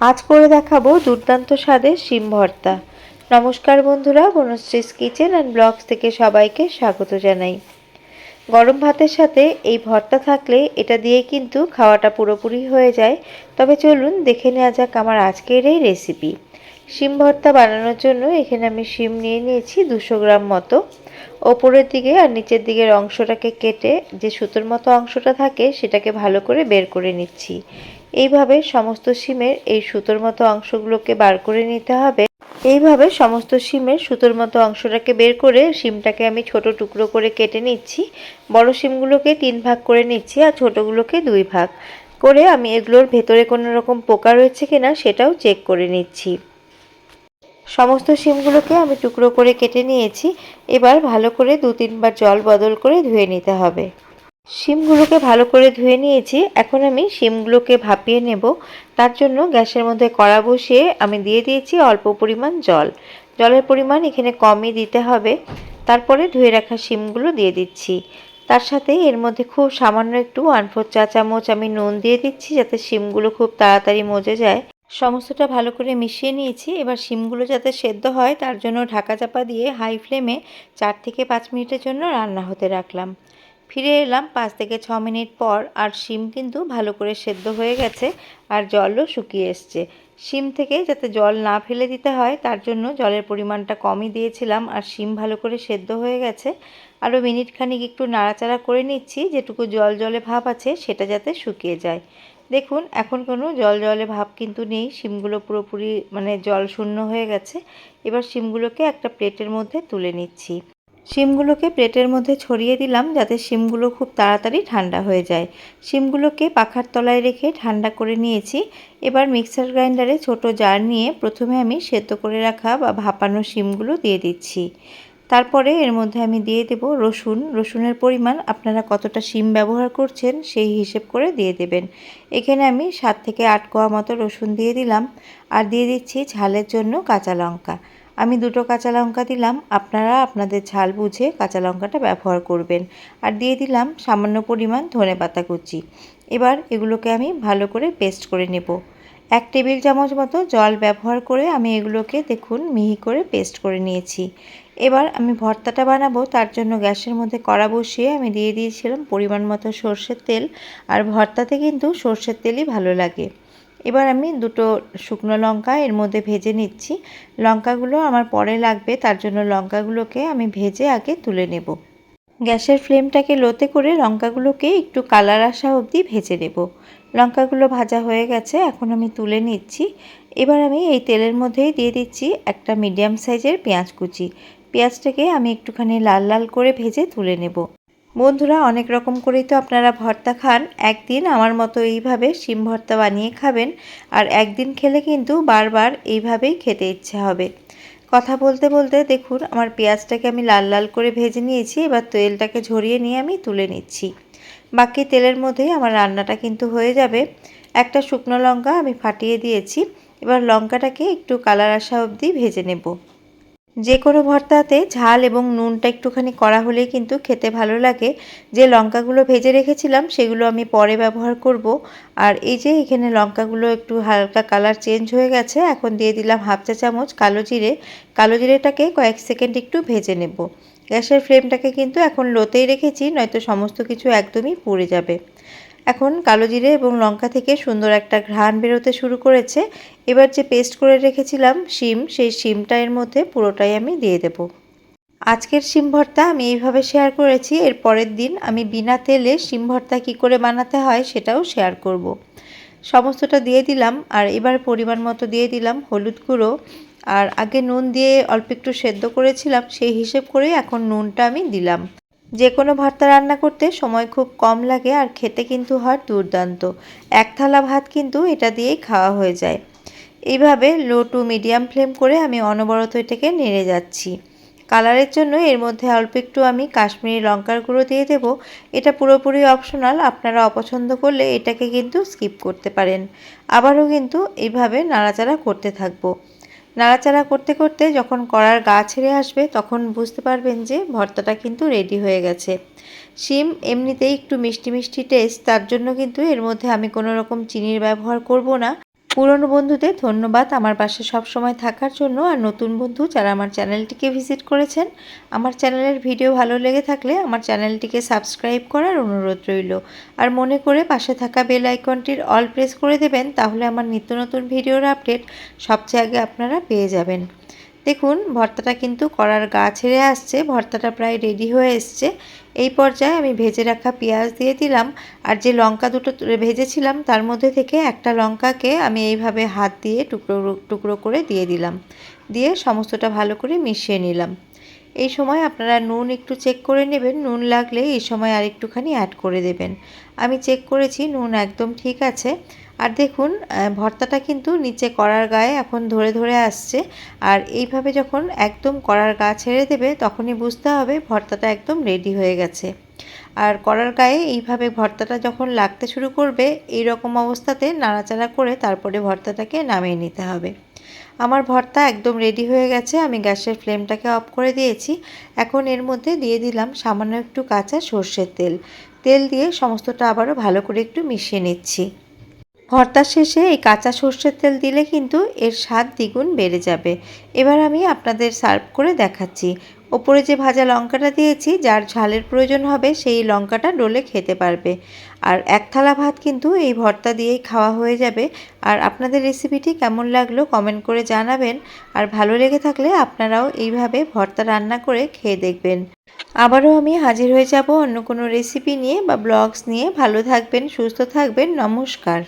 আজ করে দেখাবো দুর্দান্ত স্বাদের শিম ভর্তা। নমস্কার বন্ধুরা বনশ্রীস কিচেন অ্যান্ড ব্লগস থেকে সবাইকে স্বাগত জানাই। গরম ভাতের সাথে এই ভর্তা থাকলে এটা দিয়ে কিন্তু খাওয়াটা পুরোপুরি হয়ে যায়। তবে চলুন দেখে নেওয়া যাক আমার আজকের এই রেসিপি শিম ভর্তা বানানোর জন্য এখানে আমি শিম নিয়ে নিয়েছি দুশো গ্রাম মতো। ওপরের দিকে আর নিচের দিকের অংশটাকে কেটে যে সুতোর মতো অংশটা থাকে সেটাকে ভালো করে বের করে নিচ্ছি। এইভাবে সমস্ত সিমের এই সুতোর মতো অংশগুলোকে বার করে নিতে হবে। এইভাবে সমস্ত সিমের সুতোর মতো অংশটাকে বের করে সিমটাকে আমি ছোট টুকরো করে কেটে নিচ্ছি। বড় সিমগুলোকে তিন ভাগ করে নিচ্ছি আর ছোটোগুলোকে দুই ভাগ। করে আমি এগুলোর ভেতরে কোনো রকম পোকা রয়েছে কিনা সেটাও চেক করে নিচ্ছি। সমস্ত শিমগুলোকে আমি টুকরো করে কেটে নিয়েছি। এবার ভালো করে দু তিনবার জল বদল করে ধুয়ে নিতে হবে। শিমগুলোকে ভালো করে ধুয়ে নিয়েছি। এখন আমি শিমগুলোকে ভাপিয়ে নেব। তার জন্য গ্যাসের মধ্যে কড়া বসিয়ে আমি দিয়ে দিয়েছি অল্প পরিমাণ জল। জলের পরিমাণ এখানে কমই দিতে হবে। তারপরে ধুয়ে রাখা শিমগুলো দিয়ে দিচ্ছি। তার সাথে এর মধ্যে খুব সামান্য একটু ওয়ান ফোর চা চামচ আমি নুন দিয়ে দিচ্ছি যাতে শিমগুলো খুব তাড়াতাড়ি মজে যায়। সমস্তটা ভালো করে মিশিয়ে নিয়েছি। এবার শিমগুলো যাতে সেদ্ধ হয়, তার জন্য ঢাকা চাপা দিয়ে হাই ফ্লেমে চার থেকে পাঁচ মিনিটের জন্য রান্না হতে রাখলাম। ফিরে এলাম পাঁচ থেকে ছ মিনিট পর, আর শিম কিন্তু ভালো করে সেদ্ধ হয়ে গেছে আর জলও শুকিয়ে এসছে। শিম থেকে যাতে জল না ফেলে দিতে হয়, তার জন্য জলের পরিমাণটা কমই দিয়েছিলাম আর শিম ভালো করে সেদ্ধ হয়ে গেছে। আরও মিনিট খানিক একটু নাড়াচাড়া করে নিচ্ছি, যেটুকু জল জলে ভাব আছে সেটা যাতে শুকিয়ে যায়। দেখুন, এখন কোনো জল জলে ভাব কিন্তু নেই। শিমগুলো পুরোপুরি মানে জল শূন্য হয়ে গেছে। এবার শিমগুলোকে একটা প্লেটের মধ্যে তুলে নিচ্ছি। শিমগুলোকে প্লেটের মধ্যে ছড়িয়ে দিলাম যাতে শিমগুলো খুব তাড়াতাড়ি ঠান্ডা হয়ে যায়। শিমগুলোকে পাখার তলায় রেখে ঠান্ডা করে নিয়েছি। এবার মিক্সার গ্রাইন্ডারে ছোট জার নিয়ে প্রথমে আমি সেদ্ধ করে রাখা বা ভাপানো শিমগুলো দিয়ে দিচ্ছি। তারপরে এর মধ্যে আমি দিয়ে দেব রসুন। রসুনের পরিমাণ আপনারা কতটা শিম ব্যবহার করছেন সেই হিসেব করে দিয়ে দেবেন। এখানে আমি সাত থেকে আট কোয়া মতো রসুন দিয়ে দিলাম আর দিয়ে দিচ্ছি ঝালের জন্য কাঁচা লঙ্কা। আমি দুটো কাঁচা লঙ্কা দিলাম, আপনারা আপনাদের ঝাল বুঝে কাঁচা লঙ্কাটা ব্যবহার করবেন। আর দিয়ে দিলাম সামান্য পরিমাণ ধনে পাতা কুচি। এবার এগুলোকে আমি ভালো করে পেস্ট করে নেব। এক টেবিল চামচ মতো জল ব্যবহার করে আমি এগুলোকে দেখুন মিহি করে পেস্ট করে নিয়েছি। এবার আমি ভর্তাটা বানাবো, তার জন্য গ্যাসের মধ্যে কড়া বসিয়ে আমি দিয়ে দিয়েছিলাম পরিমাণ মতো সর্ষের তেল, আর ভর্তাতে কিন্তু সর্ষের তেলই ভালো লাগে। এবার আমি দুটো শুকনো লঙ্কা এর মধ্যে ভেজে নিচ্ছি। লঙ্কাগুলো আমার পরে লাগবে, তার জন্য লঙ্কাগুলোকে আমি ভেজে আগে তুলে নেব। গ্যাসের ফ্লেমটাকে লোতে করে লঙ্কাগুলোকে একটু কালার আসা অবধি ভেজে নেব। লঙ্কাগুলো ভাজা হয়ে গেছে, এখন আমি তুলে নিচ্ছি। এবার আমি এই তেলের মধ্যেই দিয়ে দিচ্ছি একটা মিডিয়াম সাইজের পেঁয়াজ কুচি। পেঁয়াজটাকে আমি একটুখানি লাল লাল করে ভেজে তুলে নেব। বন্ধুরা, অনেক রকম করেই তো আপনারা ভর্তা খান। একদিন আমার মতো এইভাবে শিম ভর্তা বানিয়ে খাবেন, আর একদিন খেলে কিন্তু বারবার এইভাবেই খেতে ইচ্ছে হবে। কথা বলতে বলতে দেখুন, আমার পেঁয়াজটাকে আমি লাল লাল করে ভেজে নিয়েছি, এবার তেলটাকে ঝরিয়ে নিয়ে আমি তুলে নিচ্ছি। বাকি তেলের মধ্যে আমার রান্নাটা কিন্তু হয়ে যাবে। একটা শুকনো লঙ্কা আমি ফাটিয়ে দিয়েছি, এবার লঙ্কাটাকে একটু কালার আসা অবধি ভেজে নেব। যে কোনো ভর্তাতে ঝাল এবং নুনটা একটুখানি করা হলেই কিন্তু খেতে ভালো লাগে। যে লঙ্কাগুলো ভেজে রেখেছিলাম, সেগুলো আমি পরে ব্যবহার করব। আর এই যে এখানে লঙ্কাগুলো একটু হালকা কালার চেঞ্জ হয়ে গেছে, এখন দিয়ে দিলাম হাফ চা চামচ কালো জিরে। কালো জিরেটাকে কয়েক সেকেন্ড একটু ভেজে নেব। গ্যাসের ফ্লেমটাকে কিন্তু এখন লোতেই রেখেছি, নয়তো সমস্ত কিছু একদমই পুড়ে যাবে। এখন কালো জিরে এবং লঙ্কা থেকে সুন্দর একটা ঘ্রাণ বেরোতে শুরু করেছে। এবার যে পেস্ট করে রেখেছিলাম শিম, সেই শিমটা এর মধ্যে পুরোটাই আমি দিয়ে দেব। আজকের শিম ভর্তা আমি এইভাবে শেয়ার করেছি। এর পরের দিন আমি বিনা তেলে শিম ভর্তা কী করে বানাতে হয় সেটাও শেয়ার করব। সমস্তটা দিয়ে দিলাম আর এবার পরিমাণ মতো দিয়ে দিলাম হলুদ গুঁড়ো। আর আগে নুন দিয়ে অল্প একটু সেদ্ধ করেছিলাম, সেই হিসেব করেই এখন নুনটা আমি দিলাম। যে কোনো ভর্তা রান্না করতে সময় খুব কম লাগে আর খেতে কিন্তু হয় দুর্দান্ত। এক থালা ভাত কিন্তু এটা দিয়েই খাওয়া হয়ে যায়। এইভাবে লো টু মিডিয়াম ফ্লেম করে আমি অনবরত এটাকে নেড়ে যাচ্ছি। কালারের জন্য এর মধ্যে অল্প একটু আমি কাশ্মীরি লঙ্কার গুঁড়ো দিয়ে দেব। এটা পুরোপুরি অপশনাল আপনারা অপছন্দ করলে এটাকে কিন্তু স্কিপ করতে পারেন। আবারও কিন্তু এইভাবে নাড়াচাড়া করতে থাকব। নাড়াচাড়া করতে করতে যখন কড়ার গা ছেড়ে আসবে, তখন বুঝতে পারবেন যে ভর্তাটা কিন্তু রেডি হয়ে গেছে। শিম এমনিতেই একটু মিষ্টি মিষ্টি টেস্ট তার জন্য কিন্তু এর মধ্যে আমি কোনো রকম চিনির ব্যবহার করব না। পুরনো বন্ধুদের ধন্যবাদ। আমার পাশে সবসময় থাকার জন্য আর নতুন বন্ধু যারা আমার চ্যানেলটিকে ভিজিট করেছেন, আমার চ্যানেলের ভিডিও ভালো লেগে থাকলে আমার চ্যানেলটিকে সাবস্ক্রাইব করার অনুরোধ রইল। আর মনে করে পাশে থাকা বেল আইকনটির অল প্রেস করে দেবেন, তাহলে আমার নিত্য নতুন ভিডিওর আপডেট সবচেয়ে আগে আপনারা পেয়ে যাবেন। দেখুন, ভর্তাটা কিন্তু কড়ার গা ছেড়ে আসছে, ভর্তাটা প্রায় রেডি হয়ে এসছে। এই পর্যায়ে আমি ভেজে রাখা পেঁয়াজ দিয়ে দিলাম, আর যে লঙ্কা দুটো ভেজেছিলাম, তার মধ্যে থেকে একটা লঙ্কাকে আমি এইভাবে হাত দিয়ে টুকরো টুকরো করে দিয়ে দিলাম। দিয়ে সমস্তটা ভালো করে মিশিয়ে নিলাম। এই সময় আপনারা নুন একটু চেক করে নেবেন, নুন লাগলে এই সময় আর একটুখানি অ্যাড করে দেবেন। আমি চেক করেছি, নুন একদম ঠিক আছে। আর দেখুন ভর্তাটা কিন্তু নিচে কড়ার গায়ে এখন ধরে ধরে আসছে। আর এইভাবে যখন একদম কড়ার গা ছেড়ে দেবে, তখনই বুঝতে হবে ভর্তাটা একদম রেডি হয়ে গেছে। আর কড়ার গায়ে এইভাবে ভর্তাটা যখন লাগতে শুরু করবে এই রকম অবস্থাতে নাড়াচাড়া করে তারপরে ভর্তাটাকে নামিয়ে নিতে হবে। আমার ভর্তা একদম রেডি হয়ে গেছে, আমি গ্যাসের ফ্লেমটাকে অফ করে দিয়েছি। এখন এর মধ্যে দিয়ে দিলাম সামান্য একটু কাঁচা সর্ষের তেল। তেল দিয়ে সমস্তটা আবারও ভালো করে একটু মিশিয়ে নিচ্ছি। ভর্তার শেষে এই কাঁচা সর্ষের তেল দিলে কিন্তু এর স্বাদ দ্বিগুণ বেড়ে যাবে। এবার আমি আপনাদের সার্ভ করে দেখাচ্ছি। ওপরে যে ভাজা লঙ্কাটা দিয়েছি, যার ঝালের প্রয়োজন হবে, সেই লঙ্কাটা ডলে খেতে পারবে। আর এক থালা ভাত কিন্তু এই ভর্তা দিয়েই খাওয়া হয়ে যাবে। আর আপনাদের রেসিপিটি কেমন লাগল কমেন্ট করে জানাবেন। আর ভালো লেগে থাকলে আপনারাও এইভাবে ভর্তা রান্না করে খেয়ে দেখবেন। আবারও আমি হাজির হয়ে যাব অন্য কোনো রেসিপি নিয়ে বা ব্লগস নিয়ে। ভালো থাকবেন, সুস্থ থাকবেন, নমস্কার।